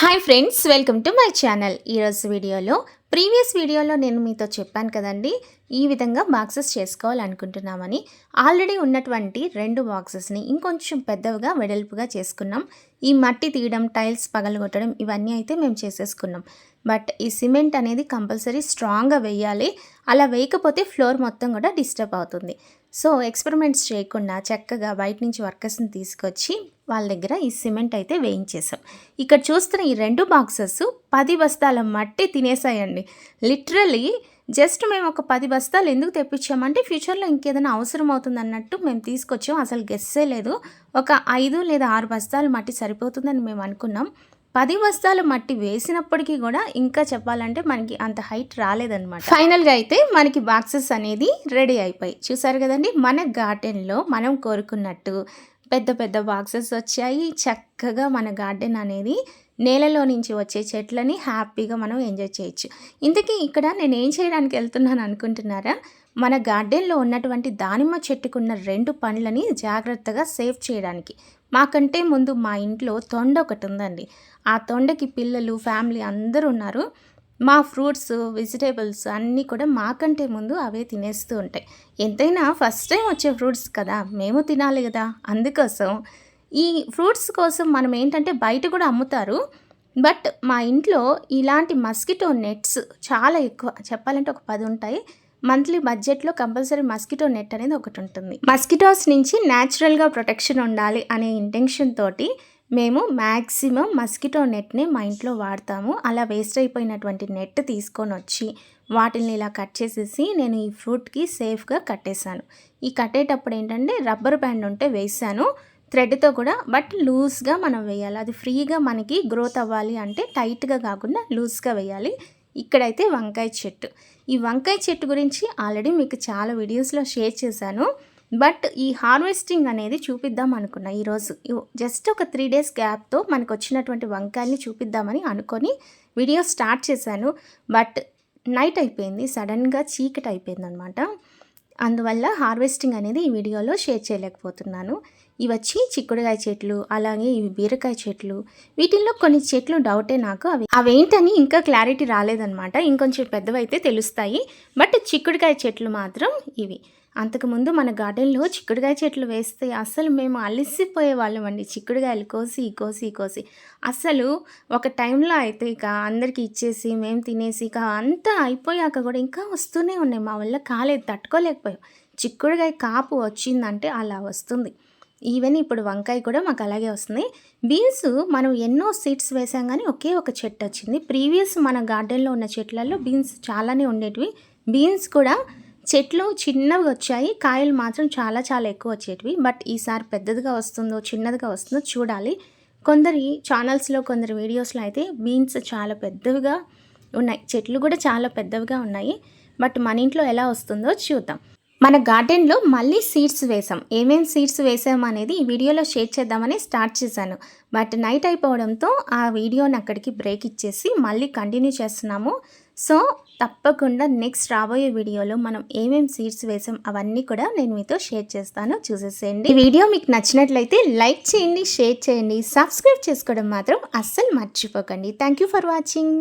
Hi friends welcome to my channel ఈరోజు వీడియోలో previous వీడియోలో నేను మీతో చెప్పాను కదండి ఈ విధంగా బాక్సెస్ చేసుకోవాలనుకుంటున్నామని. ఆల్రెడీ ఉన్నటువంటి రెండు బాక్సెస్ని ఇంకొంచెం పెద్దవిగా వెడల్పుగా చేసుకున్నాం. ఈ మట్టి తీయడం టైల్స్ పగలగొట్టడం ఇవన్నీ అయితే మేము చేసేసుకున్నాం. బట్ ఈ సిమెంట్ అనేది కంపల్సరీ స్ట్రాంగ్గా వేయాలి. అలా వేయకపోతే ఫ్లోర్ మొత్తం కూడా డిస్టర్బ్ అవుతుంది. సో ఎక్స్పెరిమెంట్స్ చేయకుండా చక్కగా బయట నుంచి వర్కర్స్ని తీసుకొచ్చి వాళ్ళ దగ్గర ఈ సిమెంట్ అయితే వేయించేసాం ఇక్కడ చూస్తున్న ఈ రెండు బాక్సెస్ పది బస్తాల మట్టి తినేసాయండి లిటరలీ జస్ట్ మేము ఒక పది బస్తాలు ఎందుకు తెప్పించామంటే ఫ్యూచర్లో ఇంకేదైనా అవసరం అవుతుంది అన్నట్టు మేము తీసుకొచ్చాం. అసలు గెస్సే లేదు. ఒక ఐదు లేదా ఆరు బస్తాలు మట్టి సరిపోతుందని మేము అనుకున్నాం. పది బస్తాలు మట్టి వేసినప్పటికీ కూడా ఇంకా చెప్పాలంటే మనకి అంత హైట్ రాలేదన్నమాట. ఫైనల్గా అయితే మనకి బాక్సెస్ అనేది రెడీ అయిపోయి చూసారు కదండి? మన గార్డెన్లో మనం కోరుకున్నట్టు పెద్ద పెద్ద బాక్సెస్ వచ్చాయి. చక్కగా మన గార్డెన్ అనేది నేలలో నుంచి వచ్చే చెట్లని హ్యాపీగా మనం ఎంజాయ్ చేయొచ్చు. ఇంతకీ ఇక్కడ నేను ఏం చేయడానికి వెళ్తున్నాను అనుకుంటున్నారా? మన గార్డెన్లో ఉన్నటువంటి దానిమ్మ చెట్టుకున్న రెండు పండ్లని జాగ్రత్తగా సేవ్ చేయడానికి. మాకంటే ముందు మా ఇంట్లో తొండ ఒకటి ఉందండి. ఆ తొండకి పిల్లలు ఫ్యామిలీ అందరూ ఉన్నారు. మా ఫ్రూట్స్ వెజిటేబుల్స్ అన్నీ కూడా మాకంటే ముందు అవే తినేస్తూ ఉంటాయి. ఎంతైనా ఫస్ట్ టైం వచ్చే ఫ్రూట్స్ కదా మేము తినాలి కదా. అందుకోసం ఈ ఫ్రూట్స్ కోసం మనం ఏంటంటే బయట కూడా అమ్ముతారు. బట్ మా ఇంట్లో ఇలాంటి మస్కిటో నెట్స్ చాలా ఎక్కువ. చెప్పాలంటే ఒక పది ఉంటాయి. మంత్లీ బడ్జెట్లో కంపల్సరీ మస్కిటో నెట్ అనేది ఒకటి ఉంటుంది. మస్కిటోస్ నుంచి న్యాచురల్గా ప్రొటెక్షన్ ఉండాలి అనే ఇంటెన్షన్ తోటి మేము మ్యాక్సిమం మస్కిటో నెట్ని మా ఇంట్లో వాడతాము. అలా వేస్ట్ అయిపోయినటువంటి నెట్ తీసుకొని వచ్చి వాటిని ఇలా కట్ చేసేసి నేను ఈ ఫ్రూట్కి సేఫ్గా కట్టేశాను. ఈ కట్టేటప్పుడు ఏంటంటే రబ్బర్ బ్యాండ్ ఉంటే వేసాను థ్రెడ్తో కూడా బట్ లూజ్గా మనం వేయాలి. అది ఫ్రీగా మనకి గ్రోత్ అవ్వాలి అంటే టైట్గా కాకుండా లూజ్గా వేయాలి. ఇక్కడైతే వంకాయ చెట్టు. ఈ వంకాయ చెట్టు గురించి ఆల్రెడీ మీకు చాలా వీడియోస్లో షేర్ చేశాను. బట్ ఈ హార్వెస్టింగ్ అనేది చూపిద్దాం అనుకున్నా ఈరోజు. జస్ట్ ఒక త్రీ డేస్ గ్యాప్తో మనకు వచ్చినటువంటి వంకాయల్ని చూపిద్దామని అనుకొని వీడియో స్టార్ట్ చేశాను. బట్ నైట్ అయిపోయింది. సడన్గా చీకటి అయిపోయింది అనమాట అందువల్ల హార్వెస్టింగ్ అనేది ఈ వీడియోలో షేర్ చేయలేకపోతున్నాను. ఇవి వచ్చి చిక్కుడుకాయ చెట్లు అలాగే ఇవి బీరకాయ చెట్లు. వీటిల్లో కొన్ని చెట్లు డౌటే నాకు. అవి అవేంటని ఇంకా క్లారిటీ రాలేదనమాట ఇంకొంచెం పెద్దవైతే తెలుస్తాయి. బట్ చిక్కుడుకాయ చెట్లు మాత్రం ఇవి. అంతకుముందు మన గార్డెన్లో చిక్కుడుకాయ చెట్లు వేస్తే అసలు మేము అలిసిపోయే వాళ్ళం అండి. చిక్కుడుకాయలు కోసి కోసి కోసి. అసలు ఒక టైంలో అయితే ఇక అందరికీ ఇచ్చేసి మేము తినేసి ఇక అంతా అయిపోయాక కూడా ఇంకా వస్తూనే ఉన్నాయి. మా వల్ల కాలేదు తట్టుకోలేకపోయాం. చిక్కుడుకాయ కాపు వచ్చిందంటే అలా వస్తుంది. ఈవెన్ ఇప్పుడు వంకాయ కూడా మాకు అలాగే వస్తుంది. బీన్స్ మనం ఎన్నో సీడ్స్ వేసాం కానీ ఒకే ఒక చెట్టు వచ్చింది. ప్రీవియస్ మన గార్డెన్లో ఉన్న చెట్లలో బీన్స్ చాలానే ఉండేటివి. బీన్స్ కూడా చెట్లు చిన్నవి వచ్చాయి. కాయలు మాత్రం చాలా చాలా ఎక్కువ వచ్చేటివి. బట్ ఈసారి పెద్దదిగా వస్తుందో చిన్నదిగా వస్తుందో చూడాలి. కొందరి ఛానల్స్లో కొందరి వీడియోస్లో అయితే బీన్స్ చాలా పెద్దవిగా ఉన్నాయి. చెట్లు కూడా చాలా పెద్దవిగా ఉన్నాయి. బట్ మన ఇంట్లో ఎలా వస్తుందో చూద్దాం. మన గార్డెన్లో మళ్ళీ సీడ్స్ వేసాం ఏమేం సీడ్స్ వేసాం అనేది ఈ వీడియోలో షేర్ చేద్దామని స్టార్ట్ చేశాను. బట్ నైట్ అయిపోవడంతో ఆ వీడియోని అక్కడికి బ్రేక్ ఇచ్చేసి మళ్ళీ కంటిన్యూ చేస్తున్నాము. సో తప్పకుండా నెక్స్ట్ రాబోయే వీడియోలో మనం ఏమేం సీడ్స్ వేసాం అవన్నీ కూడా నేను మీతో షేర్ చేస్తాను. చూసేసేయండి. ఈ వీడియో మీకు నచ్చినట్లయితే లైక్ చేయండి షేర్ చేయండి సబ్స్క్రైబ్ చేసుకోవడం మాత్రం అస్సలు మర్చిపోకండి. Thank you for watching.